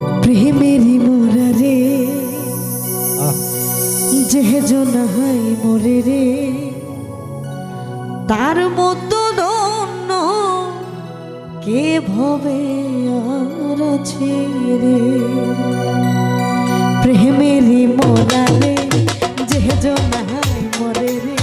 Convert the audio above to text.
প্রেমেরই মোরা রে। যেহে জনাই মরে রে তার মতো দন্য কে ভবে আর আছে রে? প্রেমেরই মোরা রে যেহে জনাই মরে রে।